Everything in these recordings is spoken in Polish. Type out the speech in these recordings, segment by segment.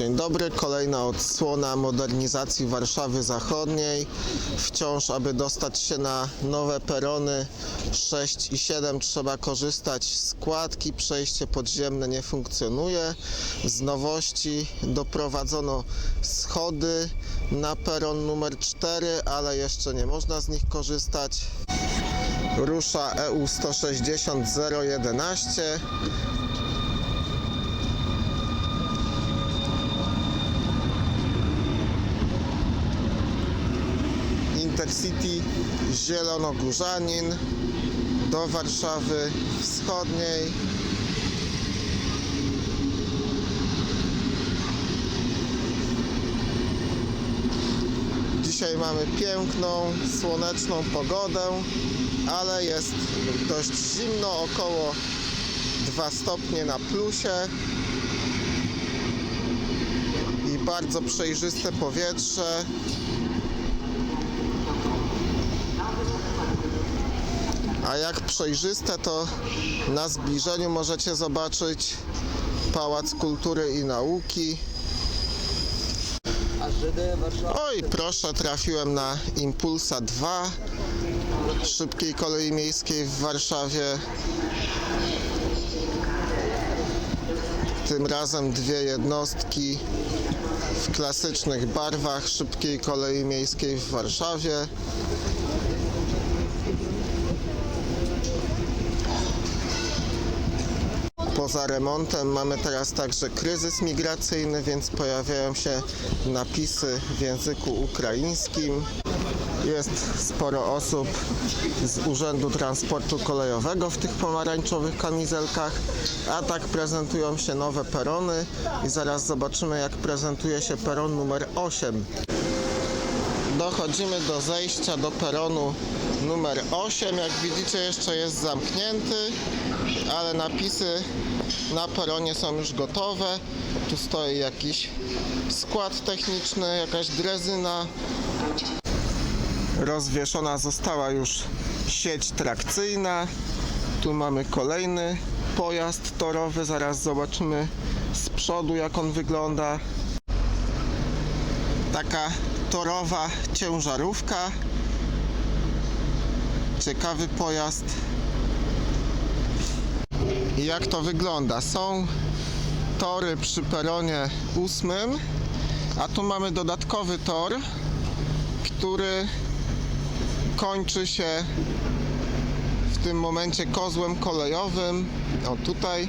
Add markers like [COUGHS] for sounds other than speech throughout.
Dzień dobry, kolejna odsłona modernizacji Warszawy Zachodniej. Wciąż, aby dostać się na nowe perony 6 i 7 trzeba korzystać z kładki, przejście podziemne nie funkcjonuje. Z nowości doprowadzono schody na peron numer 4, ale jeszcze nie można z nich korzystać. Rusza EU 160 011. Intercity Zielonogórzanin do Warszawy Wschodniej. Dzisiaj mamy piękną, słoneczną pogodę, ale jest dość zimno, około 2 stopnie na plusie i bardzo przejrzyste powietrze. A jak przejrzyste, to na zbliżeniu możecie zobaczyć Pałac Kultury i Nauki. Oj, proszę, trafiłem na Impulsa 2 szybkiej kolei miejskiej w Warszawie. Tym razem dwie jednostki w klasycznych barwach szybkiej kolei miejskiej w Warszawie. Poza remontem mamy teraz także kryzys migracyjny, więc pojawiają się napisy w języku ukraińskim. Jest sporo osób z Urzędu Transportu Kolejowego w tych pomarańczowych kamizelkach, a tak prezentują się nowe perony i zaraz zobaczymy jak prezentuje się peron numer 8. Dochodzimy do zejścia do peronu numer 8. Jak widzicie jeszcze jest zamknięty, ale napisy na peronie są już gotowe. Tu stoi jakiś skład techniczny, jakaś drezyna. Rozwieszona została już sieć trakcyjna. Tu mamy kolejny pojazd torowy. Zaraz zobaczymy z przodu jak on wygląda. Taka torowa ciężarówka. Ciekawy pojazd. Jak to wygląda? Są tory przy peronie ósmym, a tu mamy dodatkowy tor, który kończy się w tym momencie kozłem kolejowym. O tutaj.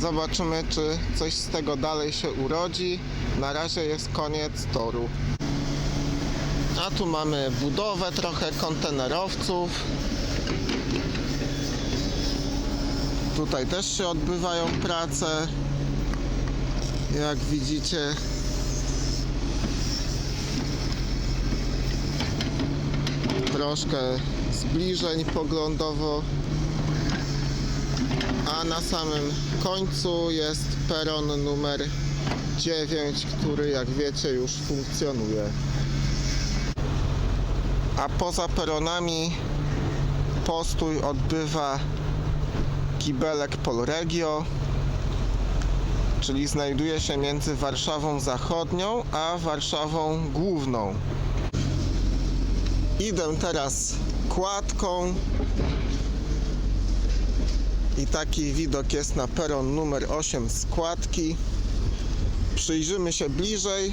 Zobaczymy, czy coś z tego dalej się urodzi. Na razie jest koniec toru. A tu mamy budowę trochę kontenerowców. Tutaj też się odbywają prace. Jak widzicie, troszkę zbliżeń poglądowo. A na samym końcu jest peron numer 9, który jak wiecie już funkcjonuje. A poza peronami postój odbywa kibelek Polregio, czyli znajduje się między Warszawą Zachodnią a Warszawą Główną. Idę teraz kładką i taki widok jest na peron numer 8 składki. Przyjrzymy się bliżej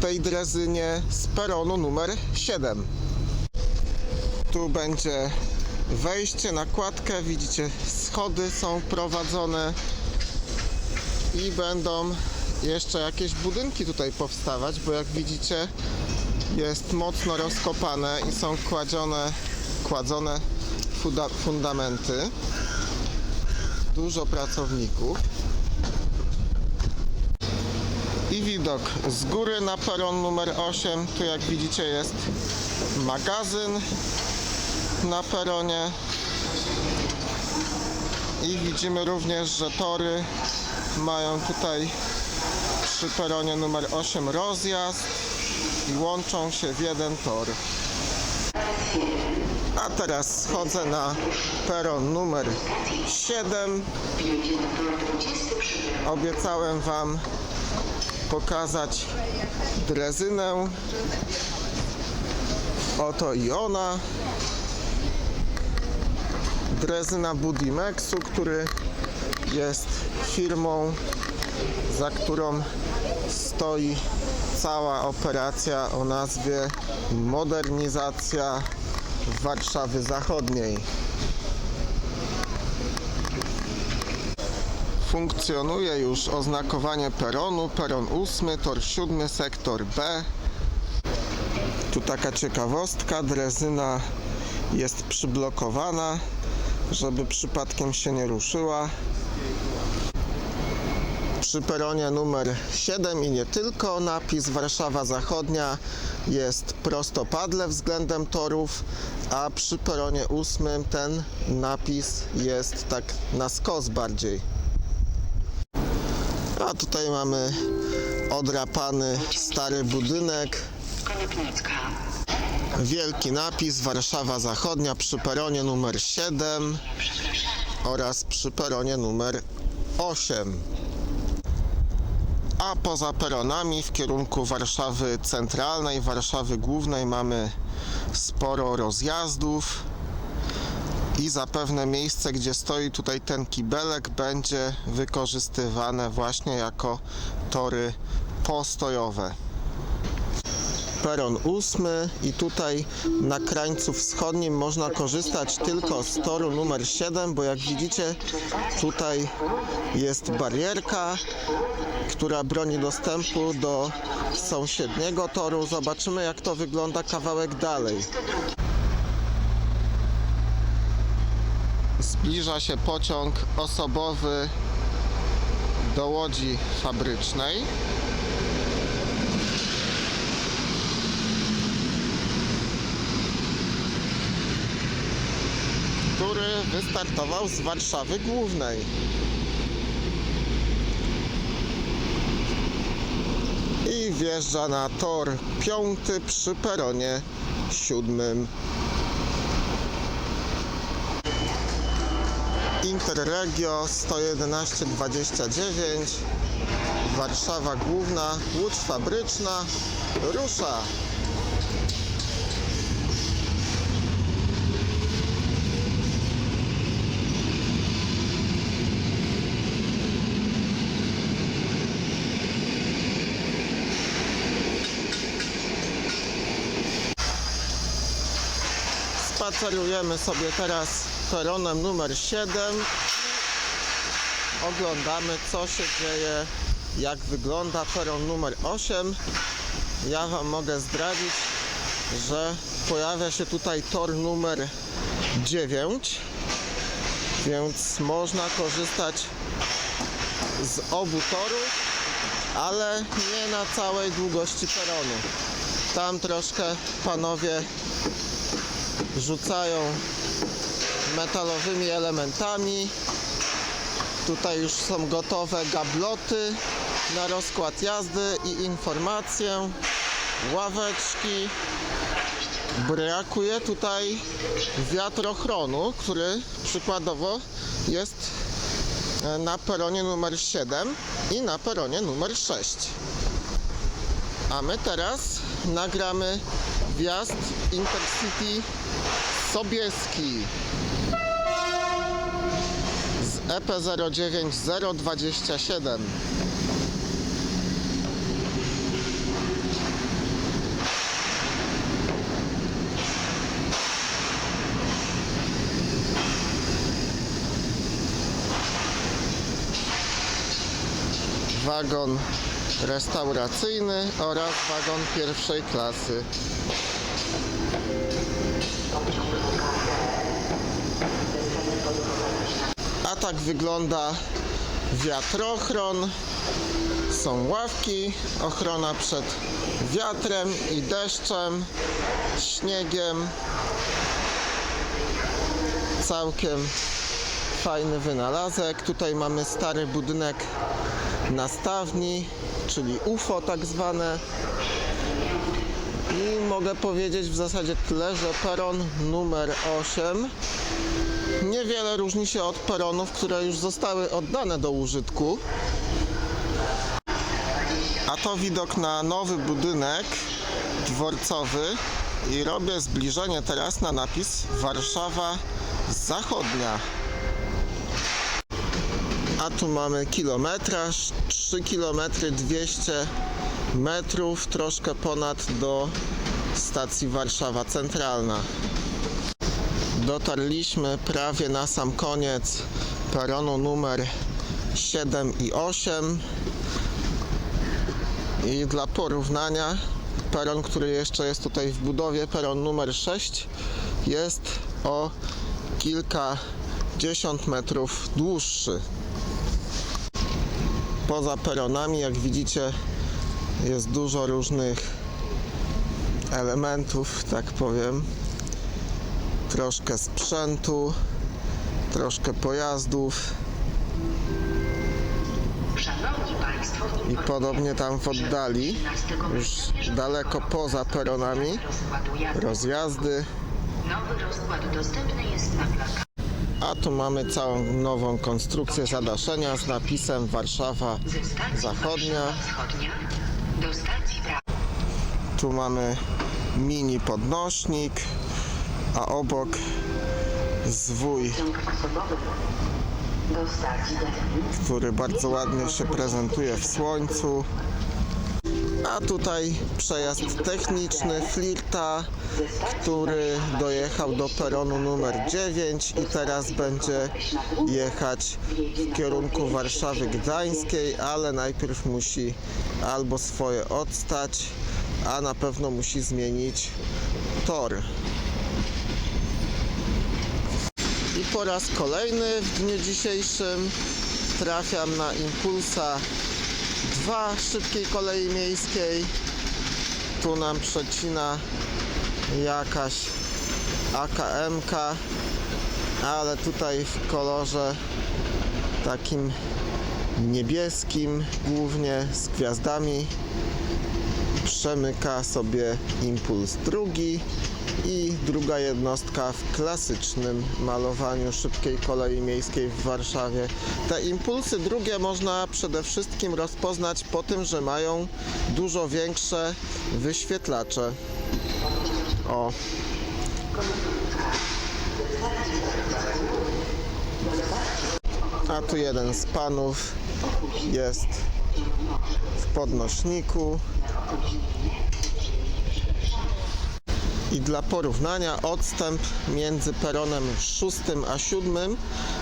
tej drezynie z peronu numer 7. Tu będzie wejście na kładkę, widzicie schody są prowadzone i będą jeszcze jakieś budynki tutaj powstawać, bo jak widzicie jest mocno rozkopane i są kładzione, kładzone fuda, fundamenty. Dużo pracowników. I widok z góry na peron numer 8. Tu jak widzicie jest magazyn na peronie. I widzimy również, że tory mają tutaj przy peronie numer 8 rozjazd i łączą się w jeden tor. A teraz schodzę na peron numer 7. Obiecałem Wam pokazać drezynę. Oto i ona. Drezyna Budimexu, który jest firmą, za którą stoi cała operacja o nazwie Modernizacja Warszawy Zachodniej. Funkcjonuje już oznakowanie peronu, peron 8, tor 7, sektor B. Tu taka ciekawostka, drezyna jest przyblokowana, żeby przypadkiem się nie ruszyła. Przy peronie numer 7 i nie tylko napis Warszawa Zachodnia jest prostopadle względem torów, a przy peronie 8 ten napis jest tak na skos bardziej. A tutaj mamy odrapany stary budynek. Wielki napis Warszawa Zachodnia przy peronie numer 7 oraz przy peronie numer 8. A poza peronami w kierunku Warszawy Centralnej, Warszawy Głównej mamy sporo rozjazdów i zapewne miejsce, gdzie stoi tutaj ten kibelek będzie wykorzystywane właśnie jako tory postojowe peron 8 i tutaj na krańcu wschodnim można korzystać tylko z toru numer 7, bo jak widzicie tutaj jest barierka, która broni dostępu do sąsiedniego toru. Zobaczymy jak to wygląda kawałek dalej. Zbliża się pociąg osobowy do Łodzi Fabrycznej. Który wystartował z Warszawy Głównej. I wjeżdża na tor piąty przy peronie siódmym. Interregio 11129 Warszawa Główna, Łódź Fabryczna rusza. Spacerujemy sobie teraz peronem numer 7. Oglądamy co się dzieje, jak wygląda peron numer 8. Ja Wam mogę zdradzić, że pojawia się tutaj tor numer 9, więc można korzystać z obu torów, ale nie na całej długości peronu. Tam troszkę panowie rzucają metalowymi elementami. Tutaj już są gotowe gabloty na rozkład jazdy i informacje, ławeczki. Brakuje tutaj wiatrochronu, który przykładowo jest e, na peronie numer 7 i na peronie numer 6. A my teraz nagramy wjazd Intercity Sobieski z E EP09027. Wagon restauracyjny oraz wagon pierwszej klasy. Tak wygląda wiatrochron. Są ławki, ochrona przed wiatrem i deszczem, śniegiem. Całkiem fajny wynalazek. Tutaj mamy stary budynek nastawni, czyli UFO tak zwane. I mogę powiedzieć w zasadzie tyle, że peron numer 8 niewiele różni się od peronów, które już zostały oddane do użytku. A to widok na nowy budynek dworcowy i robię zbliżenie teraz na napis Warszawa Zachodnia. A tu mamy kilometraż, 3 km 200 metrów, troszkę ponad do stacji Warszawa Centralna. Dotarliśmy prawie na sam koniec peronu numer 7 i 8. I dla porównania, peron, który jeszcze jest tutaj w budowie, peron numer 6, jest o kilkadziesiąt metrów dłuższy. Poza peronami, jak widzicie, jest dużo różnych elementów, tak powiem. Troszkę sprzętu, troszkę pojazdów. I podobnie tam w oddali, już daleko poza peronami, rozjazdy. A tu mamy całą nową konstrukcję zadaszenia z napisem Warszawa Zachodnia. Tu mamy mini podnośnik, a obok zwój, który bardzo ładnie się prezentuje w słońcu. A tutaj przejazd techniczny Flirta, który dojechał do peronu numer 9 i teraz będzie jechać w kierunku Warszawy Gdańskiej, ale najpierw musi albo swoje odstać, a na pewno musi zmienić tor. I po raz kolejny w dniu dzisiejszym trafiam na Impulsa 2 szybkiej kolei miejskiej. Tu nam przecina jakaś AKM-ka, ale tutaj w kolorze takim niebieskim głównie z gwiazdami przemyka sobie impuls drugi i druga jednostka w klasycznym malowaniu szybkiej kolei miejskiej w Warszawie. Te impulsy drugie można przede wszystkim rozpoznać po tym, że mają dużo większe wyświetlacze. O. A tu jeden z panów jest w podnośniku. I dla porównania odstęp między peronem 6 a 7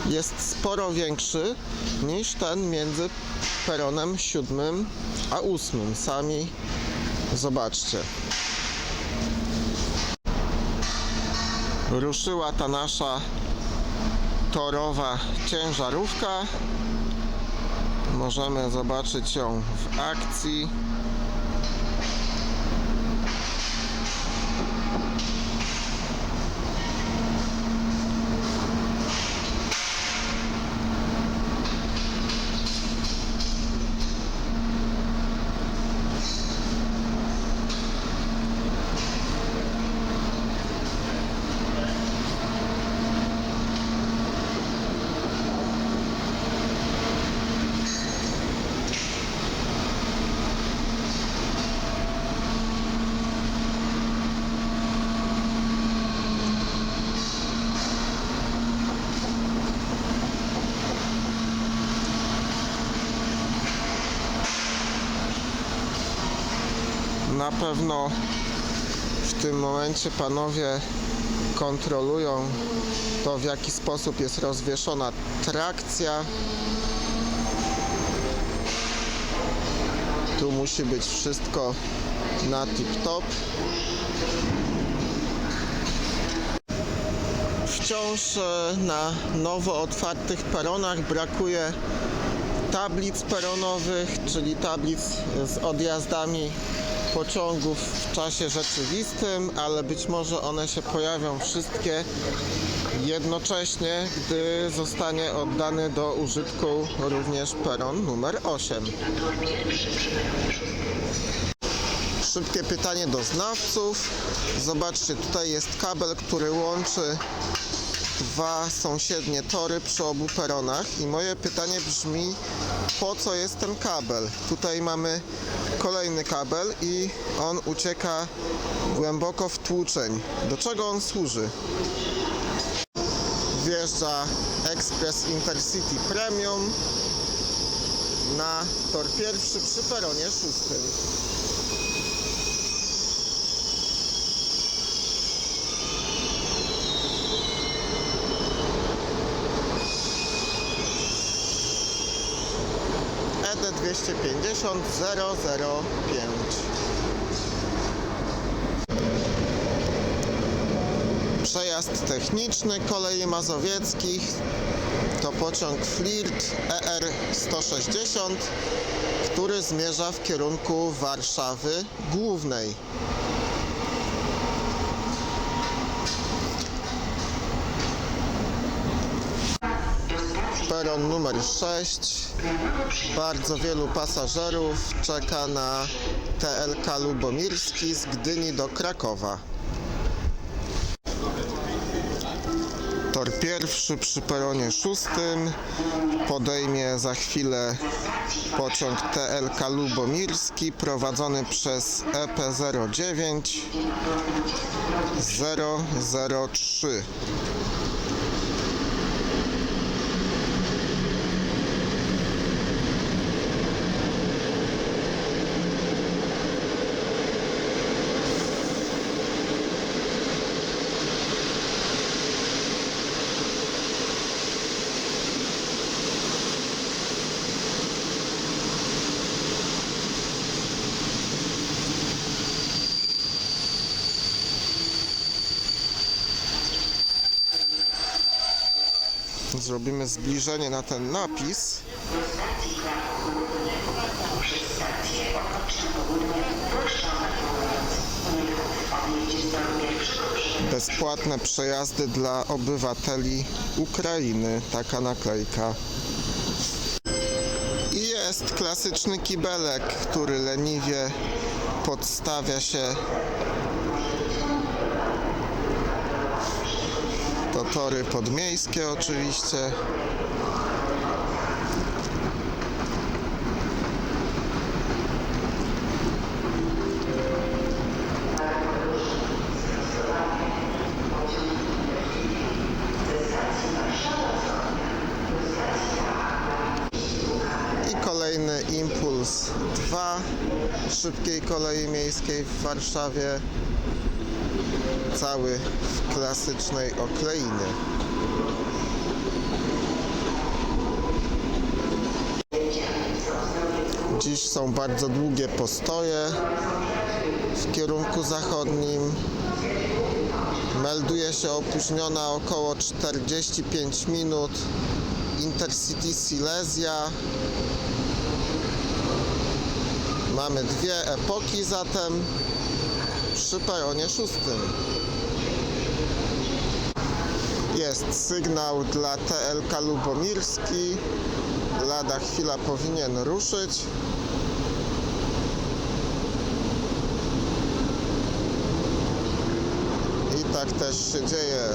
jest sporo większy niż ten między peronem 7 a 8. Sami zobaczcie. Ruszyła ta nasza torowa ciężarówka. Możemy zobaczyć ją w akcji. Na pewno w tym momencie panowie kontrolują to, w jaki sposób jest rozwieszona trakcja. Tu musi być wszystko na tip-top. Wciąż e, na nowo otwartych peronach brakuje tablic peronowych, czyli tablic z odjazdami pociągów w czasie rzeczywistym, ale być może one się pojawią wszystkie jednocześnie, gdy zostanie oddany do użytku również peron numer 8. Na tor pierwszy przy peronie szóstym. Szybkie pytanie do znawców. Zobaczcie, tutaj jest kabel, który łączy dwa sąsiednie tory przy obu peronach i moje pytanie brzmi, po co jest ten kabel? Tutaj mamy kolejny kabel i on ucieka głęboko w tłuczeń. Do czego on służy? Wjeżdża Express Intercity Premium na tor pierwszy przy peronie szóstym. ED 250 005 Przejazd techniczny kolei mazowieckich to pociąg Flirt ER 160, który zmierza w kierunku Warszawy Głównej. Peron numer 6. Bardzo wielu pasażerów czeka na TLK Lubomirski z Gdyni do Krakowa. Tor pierwszy przy peronie szóstym podejmie za chwilę pociąg TLK Lubomirski prowadzony przez E EP09 003. Zrobimy zbliżenie na ten napis. Bezpłatne przejazdy dla obywateli Ukrainy. Taka naklejka. I jest klasyczny kibelek, który leniwie podstawia się to tory podmiejskie oczywiście. Kolejny impuls 2 szybkiej kolei miejskiej w Warszawie. Cały w klasycznej okleinie. Dziś są bardzo długie postoje w kierunku zachodnim. Melduje się opóźniona około 45 minut Intercity Silesia. Mamy dwie epoki zatem przy peronie szóstym. Jest sygnał dla TLK Lubomirski. Lada chwila powinien ruszyć. I tak też się dzieje.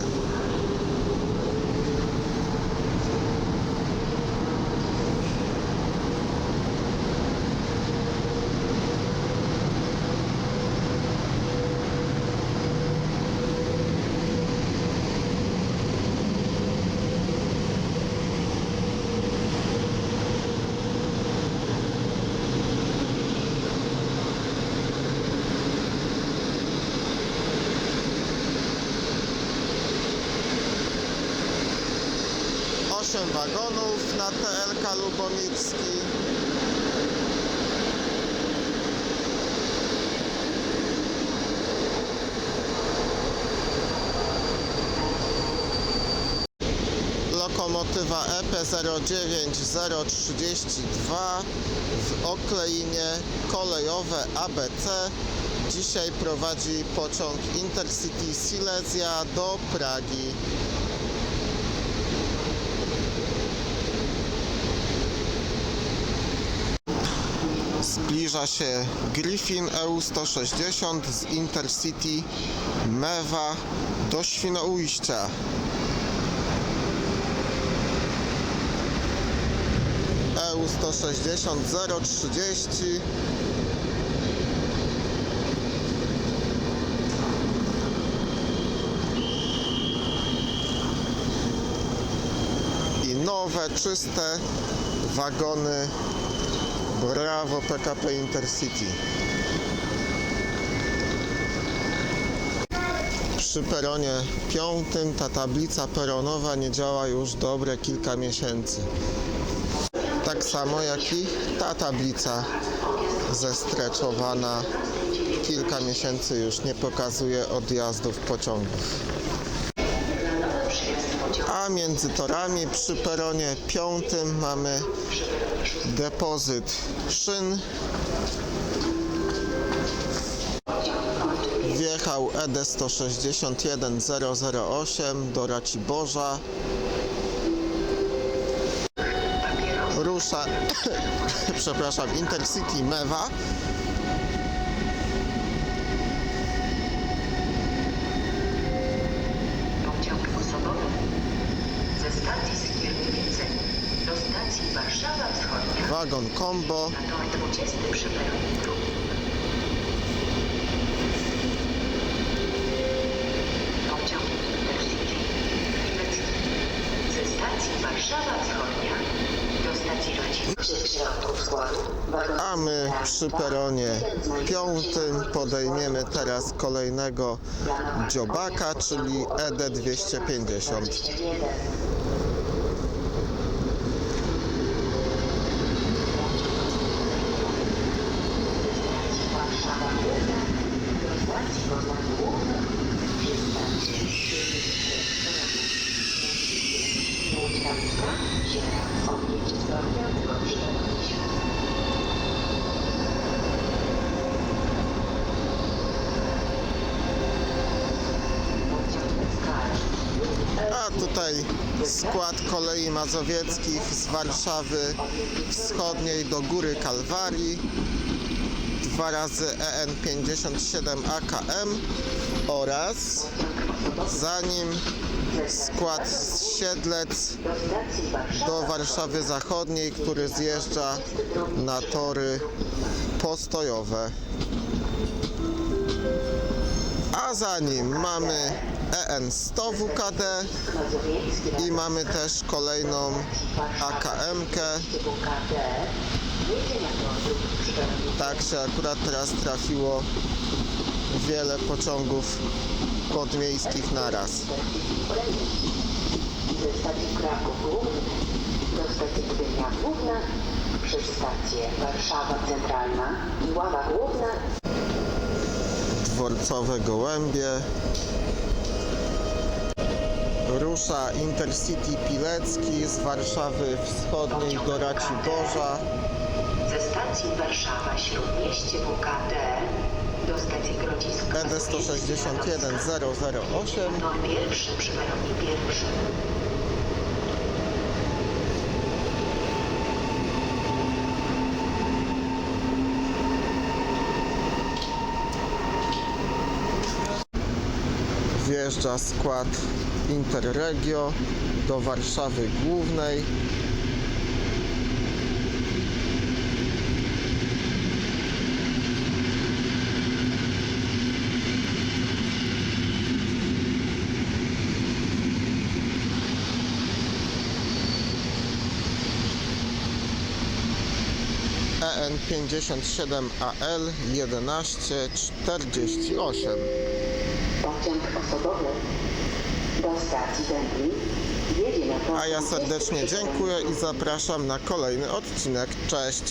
Wagonów na TLK Lubomirski. Lokomotywa E EP09032 w Okleinie kolejowe ABC. Dzisiaj prowadzi pociąg Intercity Silesia do Pragi. Zbliża się Griffin EU160 z Intercity Mewa do Świnoujścia. EU160 030 i nowe, czyste wagony Bravo PKP Intercity. Przy peronie piątym ta tablica peronowa nie działa już dobre kilka miesięcy. Tak samo jak i ta tablica zestreczowana kilka miesięcy już nie pokazuje odjazdów pociągów. A między torami przy peronie piątym mamy depozyt szyn. Wjechał ED 161008 do Raciborza. Rusza, [COUGHS] przepraszam, Intercity Mewa. Baron Combo. A my przy peronie piątym podejmiemy teraz kolejnego dziobaka, czyli ED250. Tutaj skład kolei mazowieckich z Warszawy Wschodniej do Góry Kalwarii. Dwa razy E EN 57 AKM oraz za nim skład z Siedlec do Warszawy Zachodniej, który zjeżdża na tory postojowe. A za nim mamy EN 100 WKD i mamy też kolejną AKM-kę. na Tak się akurat teraz trafiło wiele pociągów podmiejskich naraz. ze stacji Kraków Główny do stacji Główna przez stację Warszawa Centralna i Ława Główna dworcowe gołębie. Rusza Intercity Pilecki z Warszawy Wschodniej do Raciborza. ze stacji Warszawa Śródmieście WKD do stacji Grodzisk ED 161 008 Tor pierwszy przy peronie pierwszym. wjeżdża skład Interregio do Warszawy Głównej. EN 57 AL 1148 Pociąg osobowy do stacji Dębli jedzie na tor A ja serdecznie 27. dziękuję i zapraszam na kolejny odcinek. Cześć!